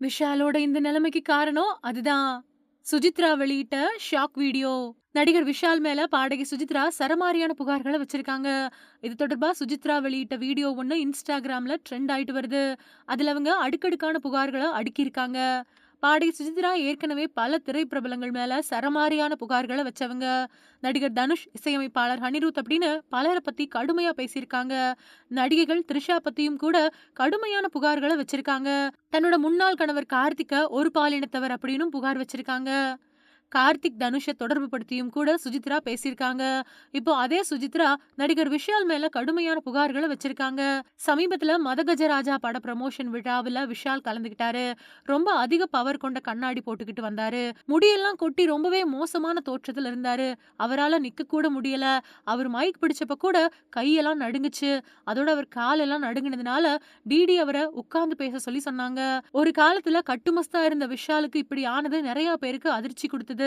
விஷாலோட இந்த நிலைமைக்கு காரணம் அதுதான். சுஜித்ரா வெளியிட்ட ஷாக் வீடியோ. நடிகர் விஷால் மேல பாடகி சுஜித்ரா சரமாரியான புகார்கள வச்சிருக்காங்க. இது தொடர்பா சுஜித்ரா வெளியிட்ட வீடியோ ஒன்று இன்ஸ்டாகிராம்ல ட்ரெண்ட் ஆயிட்டு வருது. அதுல அவங்க அடுக்கடுக்கான புகார்கள அடுக்கியிருக்காங்க. பாடி சுஜித்ரா ஏற்கனவே பல திரைப்பிரபலங்கள் மேல சரமாரியான புகார்கள வச்சவங்க. நடிகர் தனுஷ், இசையமைப்பாளர் அனிருத் அப்படின்னு பலர பத்தி கடுமையா பேசியிருக்காங்க. நடிகைகள் த்ரிஷா பத்தியும் கூட கடுமையான புகார்கள வச்சிருக்காங்க. தன்னோட முன்னாள் கணவர் கார்த்திக்க ஒரு பாலினத்தவர் அப்படின்னும் புகார் வச்சிருக்காங்க. கார்த்திக், தனுஷ தொடர்பு படுத்தியும் கூட சுஜித்ரா பேசியிருக்காங்க. இப்போ அதே சுஜித்ரா நடிகர் விஷால் மேல கடுமையான புகார்கள வச்சிருக்காங்க. சமீபத்துல மதகஜராஜா பட ப்ரமோஷன் விழாவுல விஷால் கலந்துகிட்டாரு ரொம்ப அதிக பவர் கொண்ட கண்ணாடி போட்டுக்கிட்டு வந்தாரு. முடியெல்லாம் கொட்டி ரொம்பவே மோசமான தோற்றத்துல இருந்தாரு. அவரால நிக்க கூட முடியல. அவர் மைக் பிடிச்சப்ப கூட கையெல்லாம் நடுங்குச்சு. அதோட அவர் காலெல்லாம் நடுங்குனதுனால டிடி அவரை உட்கார்ந்து பேச சொல்லி சொன்னாங்க. ஒரு காலத்துல கட்டுமஸ்தா இருந்த விஷாலுக்கு இப்படி ஆனது நிறைய பேருக்கு அதிர்ச்சி கொடுத்தது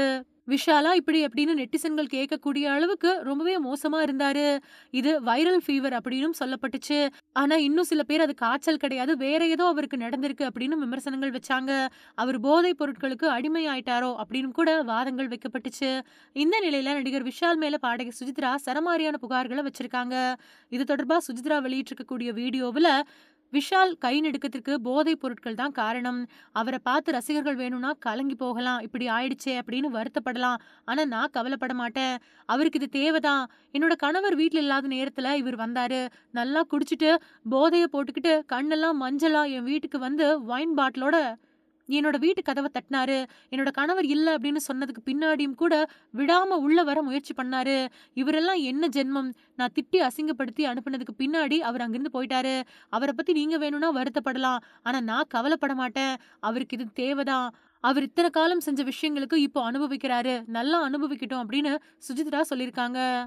விஷாலா இப்படி அப்படின்னு நெட்டிசன்கள் கேட்கக்கூடிய அளவுக்கு ரொம்பவே மோசமா இருந்தாரு. இது வைரல் ஃபீவர் அப்படின்னு சொல்லப்பட்டுச்சு. ஆனா இன்னும் சில பேர் அது காய்ச்சல் கிடையாது. வேற ஏதோ அவருக்கு நடந்திருக்கு அப்படின்னு விமர்சனங்கள் வச்சாங்க. அவர் போதைப் பொருட்களுக்கு அடிமை ஆயிட்டாரோ அப்படின்னு கூட வாதங்கள் வைக்கப்பட்டுச்சு. இந்த நிலையில நடிகர் விஷால் மேல பாடகி சுஜித்ரா சரமாரியான புகார்களை வச்சிருக்காங்க. இது தொடர்பா சுஜித்ரா வெளியிட்டிருக்கக்கூடிய வீடியோவில் விஷால் கை நடுக்கத்திற்கு போதைப் பொருட்கள் தான் காரணம். அவர பார்த்து ரசிகர்கள் வேணும்னா கலங்கி போகலாம். இப்படி ஆயிடுச்சே அப்படின்னு வருத்தப்படலாம். ஆனா நான் கவலைப்பட மாட்டேன். அவருக்கு இது தேவைதான். என்னோட கணவர் வீட்டில் இல்லாத நேரத்துல இவர் வந்தாரு. நல்லா குடிச்சிட்டு போதைய போட்டுக்கிட்டு கண்ணெல்லாம் மஞ்சளா என் வீட்டுக்கு வந்து ஒயின் பாட்டிலோட என்னோட வீட்டு கதவ தட்டினாரு. என்னோட கணவர் இல்ல அப்படின்னு சொன்னதுக்கு பின்னாடியும் கூட விடாம உள்ள வர முயற்சி பண்ணாரு. இவரெல்லாம் என்ன ஜென்மம்? நான் திட்டி அசிங்கப்படுத்தி அனுப்புனதுக்கு பின்னாடி அவர் அங்கிருந்து போயிட்டாரு. அவரை பத்தி நீங்க வேணும்னா வருத்தப்படலாம். ஆனா நான் கவலைப்பட மாட்டேன். அவருக்கு இது தேவைதான். அவர் இத்தன காலம் செஞ்ச விஷயங்களுக்கு இப்போ அனுபவிக்கிறாரு. நல்லா அனுபவிக்கட்டும் அப்படின்னு சுஜித்ரா சொல்லியிருக்காங்க.